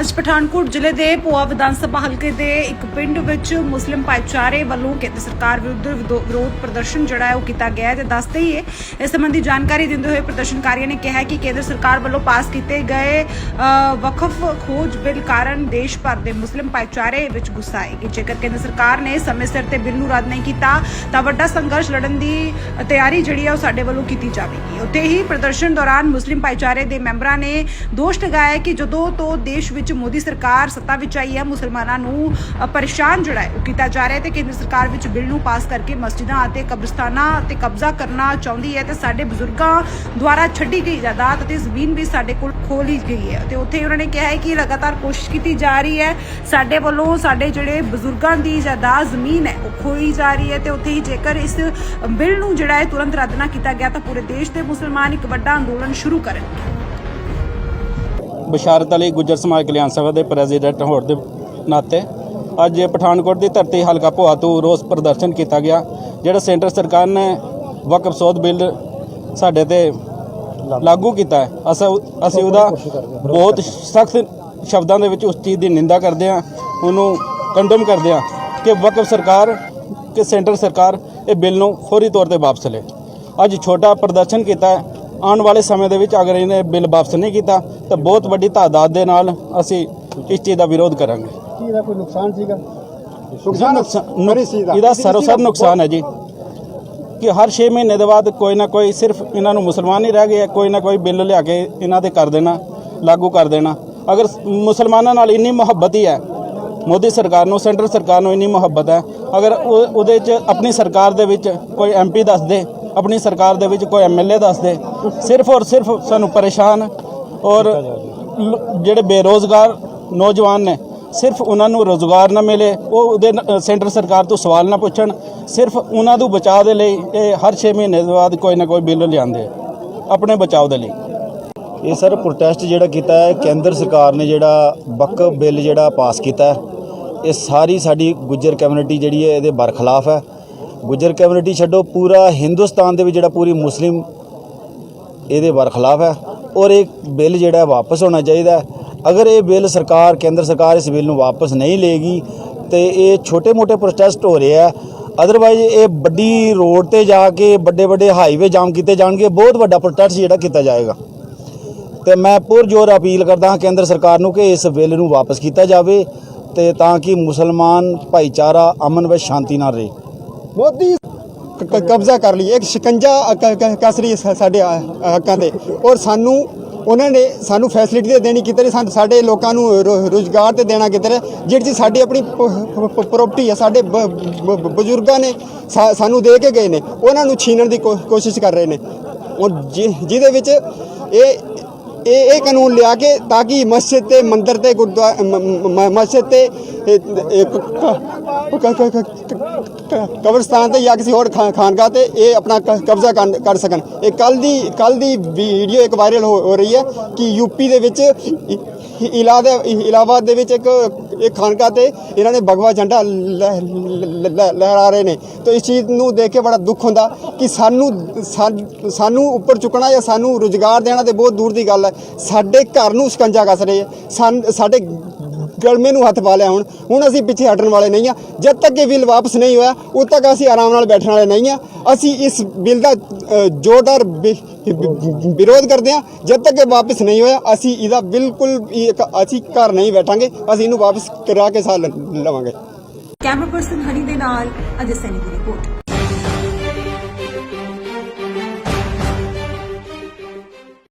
ਅੱਜ ਪਠਾਨਕੋਟ ਜ਼ਿਲ੍ਹੇ ਦੇ ਪੋਆ ਵਿਧਾਨ ਸਭਾ ਹਲਕੇ ਦੇ ਇੱਕ ਪਿੰਡ ਵਿੱਚ ਮੁਸਲਿਮ ਭਾਈਚਾਰੇ ਵੱਲੋਂ ਕੇਂਦਰ ਸਰਕਾਰ ਵਿਰੁੱਧ ਵਿਰੋਧ ਪ੍ਰਦਰਸ਼ਨ ਜਿਹੜਾ ਹੈ ਉਹ ਕੀਤਾ ਗਿਆ ਹੈ ਤੇ ਦੱਸਦੇ ਹੀ ਹੈ ਇਸ ਸੰਬੰਧੀ ਜਾਣਕਾਰੀ ਦਿੰਦੇ ਹੋਏ ਪ੍ਰਦਰਸ਼ਨਕਾਰੀਆਂ ਨੇ ਕਿਹਾ ਕਿ ਕੇਂਦਰ ਸਰਕਾਰ ਵੱਲੋਂ ਪਾਸ ਕੀਤੇ ਗਏ ਅ, ਵਕਫ ਖੋਜ ਬਿੱਲ ਕਾਰਨ ਦੇਸ਼ ਭਰ ਦੇ ਮੁਸਲਿਮ ਭਾਈਚਾਰੇ ਵਿੱਚ ਗੁੱਸਾ ਹੈ ਕਿ ਜੇਕਰ ਕੇਂਦਰ ਸਰਕਾਰ ਨੇ ਸਮੇਂ ਸਿਰ ਤੇ ਬਿੱਲ ਨੂੰ ਰੱਦ ਨਹੀਂ ਕੀਤਾ ਤਾਂ ਵੱਡਾ ਸੰਘਰਸ਼ ਲੜਨ ਦੀ ਤਿਆਰੀ ਜਿਹੜੀ ਹੈ ਉਹ ਸਾਡੇ ਵੱਲੋਂ ਕੀਤੀ ਜਾਵੇਗੀ। ਉੱਥੇ ਹੀ ਪ੍ਰਦਰਸ਼ਨ ਦੌਰਾਨ ਮੁਸਲਿਮ ਭਾਈਚਾਰੇ ਦੇ ਮੈਂਬਰਾਂ ਨੇ ਦੋਸ਼ ਲਗਾਇਆ ਕਿ ਜਦੋਂ ਤੋਂ ਦੇਸ਼ ਵਿੱਚ ਮੋਦੀ ਸਰਕਾਰ ਸੱਤਾ ਵਿੱਚ ਆਈ ਹੈ, ਮੁਸਲਮਾਨਾਂ ਨੂੰ ਪਰੇਸ਼ਾਨ ਜਿਹੜਾ ਹੈ, ਉਹ ਕੀਤਾ ਜਾ ਰਿਹਾ ਹੈ ਤੇ ਕੇਂਦਰ ਸਰਕਾਰ ਵਿੱਚ ਬਿੱਲ ਨੂੰ ਪਾਸ ਕਰਕੇ ਮਸਜਿਦਾਂ ਅਤੇ ਕਬਰਸਤਾਨਾਂ ਤੇ ਕਬਜ਼ਾ ਕਰਨਾ ਚਾਹੁੰਦੀ ਹੈ ਤੇ ਸਾਡੇ ਬਜ਼ੁਰਗਾਂ ਦੁਆਰਾ ਛੱਡੀ ਗਈ ਜਾਇਦਾਦ ਅਤੇ ਜ਼ਮੀਨ ਵੀ ਸਾਡੇ ਕੋਲ ਖੋਲੀ ਗਈ ਹੈ ਤੇ ਉੱਥੇ ਉਹਨਾਂ ਨੇ ਕਿਹਾ ਹੈ ਕਿ ਲਗਾਤਾਰ ਕੋਸ਼ਿਸ਼ ਕੀਤੀ ਜਾ ਰਹੀ ਹੈ, ਸਾਡੇ ਵੱਲੋਂ ਸਾਡੇ ਜਿਹੜੇ ਬਜ਼ੁਰਗਾਂ ਦੀ ਜਾਇਦਾਦ ਜ਼ਮੀਨ ਹੈ, ਉਹ ਖੋਈ ਜਾ ਰਹੀ ਹੈ ਤੇ ਉੱਥੇ ਹੀ ਜੇਕਰ ਇਸ ਬਿੱਲ ਨੂੰ ਜਿਹੜਾ ਹੈ ਤੁਰੰਤ ਰੱਦ ਨਾ ਕੀਤਾ ਗਿਆ ਤਾਂ ਪੂਰੇ ਦੇਸ਼ ਦੇ ਮੁਸਲਮਾਨ ਇੱਕ ਵੱਡਾ ਅੰਦੋਲਨ ਸ਼ੁਰੂ ਕਰਨਗੇ। ਬਸ਼ਾਰਤ ਅਲੀ ਗੁੱਜਰ ਸਮਾਜ ਕਲਿਆਣ ਸਭਾ ਦੇ ਪ੍ਰੈਜ਼ੀਡੈਂਟ ਹੋਣ ਦੇ ਨਾਤੇ ਅੱਜ ਪਠਾਨਕੋਟ ਦੀ ਧਰਤੀ ਹਲਕਾ ਭੋਆ ਤੋਂ ਰੋਸ ਪ੍ਰਦਰਸ਼ਨ ਕੀਤਾ ਗਿਆ, ਜਿਹੜਾ ਸੈਂਟਰ ਸਰਕਾਰ ਨੇ ਵਕਫ ਸੋਧ ਬਿੱਲ ਸਾਡੇ ਤੇ ਲਾਗੂ ਕੀਤਾ ਹੈ। ਅਸਾਂ ਅਸੀਂ ਉਹਦਾ ਬਹੁਤ ਸਖਤ ਸ਼ਬਦਾਂ ਦੇ ਵਿੱਚ ਉਸ ਚੀਜ਼ ਦੀ ਨਿੰਦਾ ਕਰਦੇ ਹਾਂ, ਉਹਨੂੰ ਕੰਡਮ ਕਰਦੇ ਹਾਂ ਕਿ ਵਕਫ ਸਰਕਾਰ, ਕਿ ਸੈਂਟਰ ਸਰਕਾਰ ਇਹ ਬਿੱਲ ਨੂੰ ਫੌਰੀ ਤੌਰ ਤੇ ਵਾਪਸ ਲਏ। ਅੱਜ ਛੋਟਾ ਪ੍ਰਦਰਸ਼ਨ ਕੀਤਾ ਹੈ ਆਉਣ ਵਾਲੇ ਸਮੇਂ ਦੇ ਵਿੱਚ ਅਗਰ ਇਹਨੇ ਬਿੱਲ ਵਾਪਸ ਨਹੀਂ ਕੀਤਾ ਤਾਂ ਬਹੁਤ ਵੱਡੀ ਤਾਦਾਦ ਦੇ ਨਾਲ ਅਸੀਂ ਇਸ ਚੀਜ਼ ਦਾ ਵਿਰੋਧ ਕਰਾਂਗੇ। ਕੀ ਇਹਦਾ ਕੋਈ ਨੁਕਸਾਨ ਸੀਗਾ? ਨੁਕਸਾਨ ਇਹਦਾ ਸਰੋਸਰ ਨੁਕਸਾਨ ਹੈ ਜੀ। ਕਿ ਹਰ 6 ਮਹੀਨੇ ਦੇ ਬਾਅਦ ਕੋਈ ਨਾ ਕੋਈ ਸਿਰਫ ਇਹਨਾਂ ਨੂੰ ਮੁਸਲਮਾਨ ਹੀ ਰਹਿ ਗਏ ਆ, ਕੋਈ ਨਾ ਕੋਈ ਬਿੱਲ ਲਿਆ ਕੇ ਇਹਨਾਂ ਤੇ ਕਰ ਦੇਣਾ ਲਾਗੂ ਕਰ ਦੇਣਾ। ਅਗਰ ਮੁਸਲਮਾਨਾਂ ਨਾਲ ਇੰਨੀ ਮੁਹੱਬਤ ਹੀ ਹੈ ਮੋਦੀ ਸਰਕਾਰ ਨੂੰ ਸੈਂਟਰ ਸਰਕਾਰ ਨੂੰ ਇੰਨੀ ਮੁਹੱਬਤ ਹੈ ਅਗਰ ਉਹ- ਉਹਦੇ 'ਚ ਆਪਣੀ ਸਰਕਾਰ ਦੇ ਵਿੱਚ ਕੋਈ ਐਮਪੀ ਦੱਸ ਦੇ ਆਪਣੀ ਸਰਕਾਰ ਦੇ ਵਿੱਚ ਕੋਈ ਐਮਐਲਏ ਦੱਸ ਦੇ ਸਿਰਫ ਔਰ ਸਿਰਫ ਸਾਨੂੰ ਪਰੇਸ਼ਾਨ ਔਰ ਜਿਹੜੇ ਬੇਰੋਜ਼ਗਾਰ ਨੌਜਵਾਨ ਨੇ, ਸਿਰਫ ਉਹਨਾਂ ਨੂੰ ਰੋਜ਼ਗਾਰ ਨਾ ਮਿਲੇ, ਉਹ ਉਹਦੇ ਸੈਂਟਰ ਸਰਕਾਰ ਤੋਂ ਸਵਾਲ ਨਾ ਪੁੱਛਣ। ਸਿਰਫ ਉਹਨਾਂ ਨੂੰ ਬਚਾਅ ਦੇ ਲਈ ਇਹ ਹਰ 6 ਮਹੀਨੇ ਦੇ ਬਾਅਦ ਕੋਈ ਨਾ ਕੋਈ ਬਿੱਲ ਲਿਆਉਂਦੇ ਆਪਣੇ ਬਚਾਅ ਦੇ ਲਈ। ਇਹ ਸਰ ਪ੍ਰੋਟੈਸਟ ਜਿਹੜਾ ਕੀਤਾ ਹੈ, ਕੇਂਦਰ ਸਰਕਾਰ ਨੇ ਜਿਹੜਾ ਬਕ ਬਿੱਲ ਜਿਹੜਾ ਪਾਸ ਕੀਤਾ ਹੈ, ਇਹ ਸਾਰੀ ਸਾਡੀ ਗੁੱਜਰ ਕਮਿਊਨਿਟੀ ਜਿਹੜੀ ਹੈ, ਇਹਦੇ ਬਰਖਲਾਫ ਹੈ। ਗੁੱਜਰ ਕਮਿਊਨਿਟੀ ਛੱਡੋ, ਪੂਰਾ ਹਿੰਦੁਸਤਾਨ ਦੇ ਵਿੱਚ ਜਿਹੜਾ ਪੂਰੀ ਮੁਸਲਿਮ ਇਹਦੇ ਬਰਖਲਾਫ ਹੈ ਔਰ ਇਹ ਬਿੱਲ ਜਿਹੜਾ ਵਾਪਸ ਹੋਣਾ ਚਾਹੀਦਾ ਅਗਰ ਇਹ ਬਿੱਲ ਸਰਕਾਰ, ਕੇਂਦਰ ਸਰਕਾਰ ਇਸ ਬਿੱਲ ਨੂੰ ਵਾਪਸ ਨਹੀਂ ਲਏਗੀ ਤੇ ਇਹ ਛੋਟੇ-ਮੋਟੇ ਪ੍ਰੋਟੈਸਟ ਹੋ ਰਹੇ ਆ ਅਦਰਵਾਈਜ਼ ਇਹ ਵੱਡੀ ਰੋਡ ਤੇ ਜਾ ਕੇ ਵੱਡੇ ਵੱਡੇ ਹਾਈਵੇ ਜਾਮ ਕੀਤੇ ਜਾਣਗੇ, ਬਹੁਤ ਵੱਡਾ ਪ੍ਰੋਟੈਸਟ ਜਿਹੜਾ ਕੀਤਾ ਜਾਏਗਾ। ਤੇ ਮੈਂ ਪੁਰਜੋਰ ਅਪੀਲ ਕਰਦਾ ਹਾਂ ਕੇਂਦਰ ਸਰਕਾਰ ਨੂੰ ਕਿ ਇਸ ਬਿੱਲ ਨੂੰ ਵਾਪਸ ਕੀਤਾ ਜਾਵੇ ਤੇ ਤਾਂ ਕਿ ਮੁਸਲਮਾਨ ਭਾਈਚਾਰਾ ਅਮਨ ਵਿੱਚ ਸ਼ਾਂਤੀ ਨਾਲ ਰਹੇ। ਮੋਦੀ ਕਬਜ਼ਾ ਕਰ ਲਈ ਇੱਕ ਸ਼ਿਕੰਜਾ ਕ- ਕ- ਰਹੀ ਹੈ ਸਾਡੇ ਹੱਕਾਂ ਤੇ। ਔਰ ਸਾਨੂੰ, ਉਹਨਾਂ ਨੇ ਸਾਨੂੰ ਫੈਸਿਲਿਟੀ ਤੇ ਦੇਣੀ ਕਿਤੇ ਸਾਨੂੰ ਸਾਡੇ ਲੋਕਾਂ ਨੂੰ ਰੋ- ਰੁਜ਼ਗਾਰ ਤੇ ਦੇਣਾ ਕਿਤੇ ਜਿਹੜੀ ਚੀਜ਼ ਸਾਡੀ ਆਪਣੀ ਪ੍ਰਾਪਰਟੀ ਹੈ ਸਾਡੇ ਬ- ਬਜ਼ੁਰਗਾਂ ਨੇ ਸਾ- ਸਾਨੂੰ ਦੇ ਕੇ ਗਏ ਨੇ। ਉਹਨਾਂ ਨੂੰ ਛੀਨਣ ਦੀ ਕੋ- ਕੋਸ਼ਿਸ਼ ਕਰ ਰਹੇ ਨੇ। ਔਰ ਜਿ- ਜਿਹਦੇ ਵਿੱਚ ਇਹ ਇਹ ਇਹ ਕਾਨੂੰਨ ਲਿਆ ਕੇ ਤਾਂ ਕਿ ਮਸਜਿਦ ਤੇ ਮੰਦਰ ਤੇ ਗੁਰਦੁਆਰਾ ਮਸਜਿਦ ਤੇ ਕਬਰਸਤਾਨ ਤੇ ਜਾਂ ਕਿਸੇ ਹੋਰ ਖਾ- ਖਾਨਗਾਹ ਤੇ ਇਹ ਆਪਣਾ ਕਬਜ਼ਾ ਕਰ- ਕਰ ਸਕਣ। ਇਹ ਕੱਲ ਦੀ ਕੱਲ ਦੀ ਵੀਡੀਓ ਇੱਕ ਵਾਇਰਲ ਹੋ ਹੋ ਰਹੀ ਹੈ ਕਿ ਯੂਪੀ ਦੇ ਵਿੱਚ ਇਲਾ ਦੇ ਇਲਾਹਾਬਾਦ ਦੇ ਵਿੱਚ ਇੱਕ ਇੱਕ ਖਾਨਕਾ ਤੇ ਇਹਨਾਂ ਨੇ ਭਗਵਾ ਝੰਡਾ ਲਹਿ- ਲਹਿ- ਲਹਿਰਾ ਰਹੇ ਨੇ ਤਾਂ ਇਸ ਚੀਜ਼ ਨੂੰ ਦੇਖ ਕੇ ਬੜਾ ਦੁੱਖ ਹੁੰਦਾ ਕਿ ਸਾਨੂੰ, ਸਾਨ- ਸਾਨੂੰ ਉੱਪਰ ਚੁੱਕਣਾ ਜਾਂ ਸਾਨੂੰ ਰੁਜ਼ਗਾਰ ਦੇਣਾ ਤੇ ਬਹੁਤ ਦੂਰ ਦੀ ਗੱਲ ਹੈ ਸਾਡੇ ਘਰ ਨੂੰ ਸਕੰਜਾ ਕੱਸ ਰਹੇ ਹੈ। ਸਾਨ- ਸਾਡੇ ਗਲਮੇ ਨੂੰ ਹੱਥ ਪਾ ਲਿਆ ਹੁਣ। ਹੁਣ ਅਸੀਂ ਪਿੱਛੇ ਹਟਣ ਵਾਲੇ ਨਹੀਂ ਆ। ਜਦ ਤੱਕ ਇਹ ਬਿੱਲ ਵਾਪਸ ਨਹੀਂ ਹੋਇਆ, ਉਦ ਤੱਕ ਅਸੀਂ ਆਰਾਮ ਨਾਲ ਬੈਠਣ ਵਾਲੇ ਨਹੀਂ ਆ। ਅਸੀਂ ਇਸ ਬਿੱਲ ਦਾ ਜ਼ੋਰਦਾਰ ਵਿਰੋਧ ਕਰਦੇ ਆ। ਜਦ ਤੱਕ ਇਹ ਵਾਪਸ ਨਹੀਂ ਹੋਇਆ, ਅਸੀਂ ਇਹਦਾ ਬਿਲਕੁਲ ਅਸੀਂ ਘਰ ਨਹੀਂ ਬੈਠਾਂਗੇ। ਅਸੀਂ ਇਹਨੂੰ ਵਾਪਸ ਕਰਾ ਕੇ ਸਾਹ ਲਵਾਂਗੇ। ਕੈਮਰਾ ਪਰਸਨ ਹਨੀ ਦੇ ਨਾਲ ਅਜੇ ਸੈਨੀ ਦੀ ਰਿਪੋਰਟ।